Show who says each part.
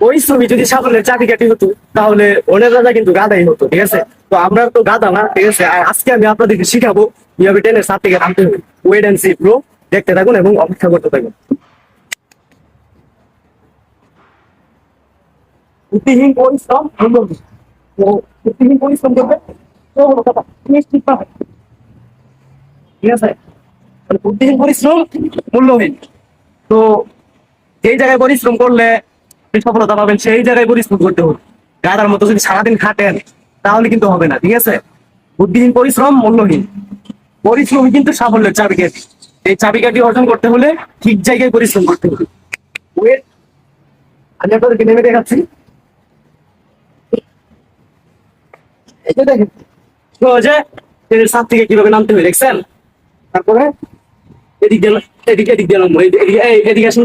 Speaker 1: পরিশ্রমী যদি সাফল্যের চাবিকাঠি হতো, তাহলে অনেক রাজা কিন্তু গাদাই হতো, ঠিক আছে? তো আমরা তো গাদা না, ঠিক আছে? আর আজকে আমি আপনাদেরকে শিখাবো কীভাবে ট্রেনের সাত থেকে নামতে হবে ওয়েট অ্যান্ড সি ব্রো দেখতে থাকুন এবং অপেক্ষা করতে থাকুন। পরিশ্রম পরিশ্রম মূল্যহীন। তো যেই জায়গায় পরিশ্রম করলে সফলতা পাবেন, সেই জায়গায় পরিশ্রম করতে হবে। গাদার মতো যদি সারাদিন খাটেন, তাহলে কিন্তু হবে না, ঠিক আছে? বুদ্ধিহীন, পরিশ্রম, মূল্যহীন। পরিশ্রম কিন্তু সাফল্যের চাবিকাঠি। এই চাবিকাঠি অর্জন করতে হলে ঠিক জায়গায় পরিশ্রম করতে হবে। ওয়েট আমি আপনাদেরকে নেমে দেখাচ্ছি। যে দেখেন ট্রেনের সাত থেকে কীভাবে নামতে হবে দেখছেন? তারপরে এদিক গেল এদিকে এদিক গেলাম এদিকে আসুন